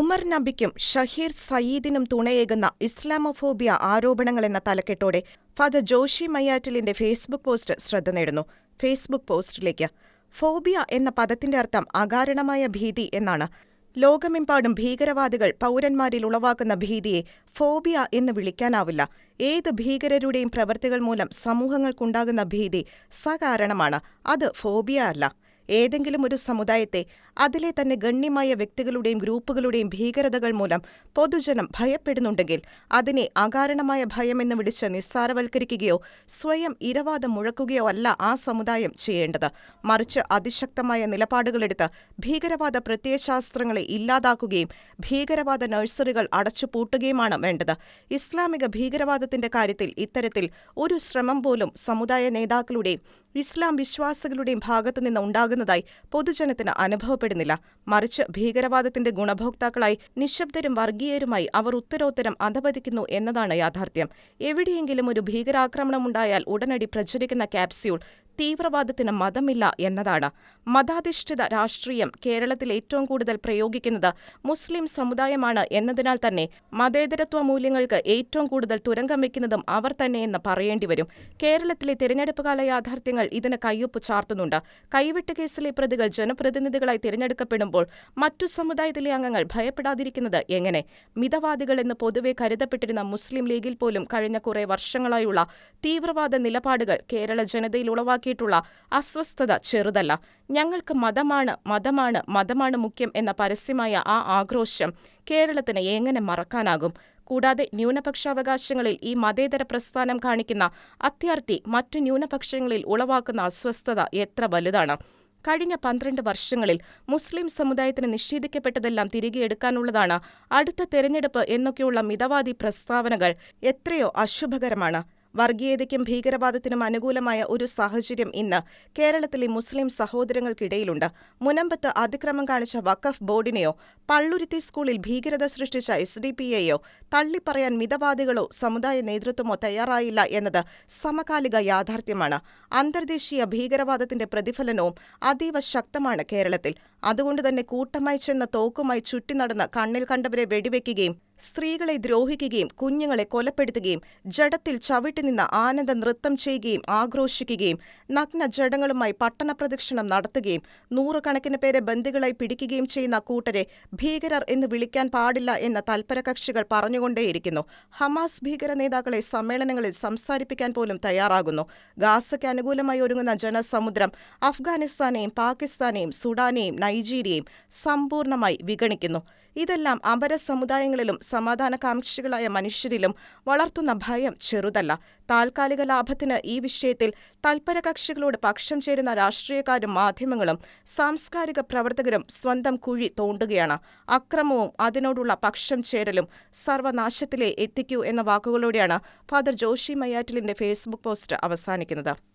ഉമർ നബിക്കും ഷഹീർ സയീദിനും തുണയേകുന്ന ഇസ്ലാമോഫോബിയ ആരോപണങ്ങളെന്ന തലക്കെട്ടോടെ ഫാദർ ജോഷി മയ്യാറ്റലിന്റെ ഫേസ്ബുക്ക് പോസ്റ്റ് ശ്രദ്ധ നേടുന്നു. ഫേസ്ബുക്ക് പോസ്റ്റിലേക്ക് ഫോബിയ എന്ന പദത്തിന്റെ അർത്ഥം അകാരണമായ ഭീതി എന്നാണ്. ലോകമെമ്പാടും ഭീകരവാദികൾ പൗരന്മാരിൽ ഉളവാക്കുന്ന ഭീതിയെ ഫോബിയ എന്ന് വിളിക്കാനാവില്ല. ഏത് ഭീകരരുടെയും പ്രവൃത്തികൾ മൂലം സമൂഹങ്ങൾക്കുണ്ടാകുന്ന ഭീതി സകാരണമാണ്. അത് ഫോബിയ അല്ല. ഏതെങ്കിലും ഒരു സമുദായത്തെ അതിലെ തന്നെ ഗണ്യമായ വ്യക്തികളുടെയും ഗ്രൂപ്പുകളുടെയും ഭീകരതകൾ മൂലം പൊതുജനം ഭയപ്പെടുന്നുണ്ടെങ്കിൽ അതിനെ അകാരണമായ ഭയമെന്ന് വിളിച്ച് നിസ്സാരവൽക്കരിക്കുകയോ സ്വയം ഇരവാദം മുഴക്കുകയോ അല്ല ആ സമുദായം ചെയ്യേണ്ടത്. മറിച്ച് അതിശക്തമായ നിലപാടുകളെടുത്ത് ഭീകരവാദ പ്രത്യയശാസ്ത്രങ്ങളെ ഇല്ലാതാക്കുകയും ഭീകരവാദ നഴ്സറികൾ അടച്ചുപൂട്ടുകയുമാണ് വേണ്ടത്. ഇസ്ലാമിക ഭീകരവാദത്തിന്റെ കാര്യത്തിൽ ഇത്തരത്തിൽ ഒരു ശ്രമം പോലും സമുദായ നേതാക്കളുടെയും ഇസ്ലാം വിശ്വാസികളുടെയും ഭാഗത്തുനിന്ന് ഉണ്ടാകുന്നതായി പൊതുജനത്തിന് അനുഭവപ്പെടുന്നില്ല. മറിച്ച് ഭീകരവാദത്തിന്റെ ഗുണഭോക്താക്കളായി നിശബ്ദരും വർഗീയരുമായി അവർ ഉത്തരോത്തരം അധപതിക്കുന്നു എന്നതാണ് യാഥാർത്ഥ്യം. എവിടെയെങ്കിലും ഒരു ഭീകരാക്രമണമുണ്ടായാൽ ഉടനടി പ്രചരിക്കുന്ന ക്യാപ്സ്യൂൾ തീവ്രവാദത്തിന് മതമില്ല എന്നതാണ്. മതാധിഷ്ഠിത രാഷ്ട്രീയം കേരളത്തിൽ ഏറ്റവും കൂടുതൽ പ്രയോഗിക്കുന്നത് മുസ്ലിം സമുദായമാണ് എന്നതിനാൽ തന്നെ മതേതരത്വ മൂല്യങ്ങൾക്ക് ഏറ്റവും കൂടുതൽ തുരങ്കം വയ്ക്കുന്നതും അവർ തന്നെയെന്ന് പറയേണ്ടി വരും. കേരളത്തിലെ തിരഞ്ഞെടുപ്പ് കാല യാഥാർത്ഥ്യങ്ങൾ ഇതിന് കയ്യൊപ്പ് ചാർത്തുന്നുണ്ട്. കൈവിട്ട് കേസിലെ പ്രതികൾ ജനപ്രതിനിധികളായി തിരഞ്ഞെടുക്കപ്പെടുമ്പോൾ മറ്റു സമുദായത്തിലെ അംഗങ്ങൾ ഭയപ്പെടാതിരിക്കുന്നത് എങ്ങനെ? മിതവാദികൾ എന്ന് പൊതുവെ കരുതപ്പെട്ടിരുന്ന മുസ്ലിം ലീഗിൽ പോലും കഴിഞ്ഞ കുറെ വർഷങ്ങളായുള്ള തീവ്രവാദ നിലപാടുകൾ കേരള ജനതയിൽ ഉളവാക്കിയിട്ടുള്ള അസ്വസ്ഥത ചെറുതല്ല. ഞങ്ങൾക്ക് മതമാണ് മതമാണ് മതമാണ് മുഖ്യം എന്ന പരസ്യമായ ആ ആക്രോശം കേരളത്തിന് എങ്ങനെ മറക്കാനാകും? കൂടാതെ ന്യൂനപക്ഷാവകാശങ്ങളിൽ ഈ മതേതര പ്രസ്ഥാനം കാണിക്കുന്ന അത്യാർത്തി മറ്റു ന്യൂനപക്ഷങ്ങളിൽ ഉളവാക്കുന്ന അസ്വസ്ഥത എത്ര വലുതാണ്? കഴിഞ്ഞ പന്ത്രണ്ട് വർഷങ്ങളിൽ മുസ്ലിം സമുദായത്തിന് നിഷേധിക്കപ്പെട്ടതെല്ലാം തിരികെ എടുക്കാനുള്ളതാണ് അടുത്ത തെരഞ്ഞെടുപ്പ് എന്നൊക്കെയുള്ള മിതവാദി പ്രസ്താവനകൾ എത്രയോ അശുഭകരമാണ്. വർഗീയതയ്ക്കും ഭീകരവാദത്തിനും അനുകൂലമായ ഒരു സാഹചര്യം ഇന്ന് കേരളത്തിലെ മുസ്ലിം സഹോദരങ്ങൾക്കിടയിലുണ്ട്. മുനമ്പത്ത് അതിക്രമം കാണിച്ച വഖഫ് ബോർഡിനെയോ പള്ളുരുത്തി സ്കൂളിൽ ഭീകരത സൃഷ്ടിച്ച എസ് ഡി പി എയോ തള്ളിപ്പറയാൻ മിതവാദികളോ സമുദായ നേതൃത്വമോ തയ്യാറായില്ല എന്നത് സമകാലിക യാഥാർത്ഥ്യമാണ്. അന്തർദേശീയ ഭീകരവാദത്തിന്റെ പ്രതിഫലനവും അതീവ ശക്തമാണ് കേരളത്തിൽ. അതുകൊണ്ട് തന്നെ കൂട്ടമായി ചെന്ന തോക്കുമായി ചുറ്റി നടന്ന് കണ്ണിൽ കണ്ടവരെ വെടിവെക്കുകയും സ്ത്രീകളെ ദ്രോഹിക്കുകയും കുഞ്ഞുങ്ങളെ കൊലപ്പെടുത്തുകയും ജഡത്തിൽ ചവിട്ടി നിന്ന് ആനന്ദ നൃത്തം ചെയ്യുകയും ആക്രോശിക്കുകയും നഗ്ന ജഡങ്ങളുമായി പട്ടണപ്രദക്ഷിണം നടത്തുകയും നൂറുകണക്കിന് പേരെ ബന്ദികളായി പിടിക്കുകയും ചെയ്യുന്ന കൂട്ടരെ ഭീകരർ എന്ന് വിളിക്കാൻ പാടില്ല എന്ന തൽപരകക്ഷികൾ പറഞ്ഞുകൊണ്ടേയിരിക്കുന്നു. ഹമാസ് ഭീകര നേതാക്കളെ സമ്മേളനങ്ങളിൽ സംസാരിപ്പിക്കാൻ പോലും തയ്യാറാകുന്നു. ഗാസയ്ക്ക് അനുകൂലമായി ഒരുങ്ങുന്ന ജനസമുദ്രം അഫ്ഗാനിസ്ഥാനെയും പാകിസ്ഥാനെയും സുഡാനെയും നൈജീരിയയും സമ്പൂർണമായി വിഗണിക്കുന്നു. ഇതെല്ലാം അപര സമുദായങ്ങളിലും സമാധാനകാംക്ഷികളായ മനുഷ്യരിലും വളർത്തുന്ന ഭയം ചെറുതല്ല. താൽക്കാലിക ലാഭത്തിന് ഈ വിഷയത്തിൽ തൽപരകക്ഷികളോട് പക്ഷം ചേരുന്ന രാഷ്ട്രീയക്കാരും മാധ്യമങ്ങളും സാംസ്കാരിക പ്രവർത്തകരും സ്വന്തം കുഴി തോണ്ടുകയാണ്. അക്രമവും അതിനോടുള്ള പക്ഷം ചേരലും സർവനാശത്തിലെ എത്തിക്കൂ എന്ന വാക്കുകളോടെയാണ് ഫാദർ ജോഷി മയ്യാറ്റിലിന്റെ ഫേസ്ബുക്ക് പോസ്റ്റ് അവസാനിക്കുന്നത്.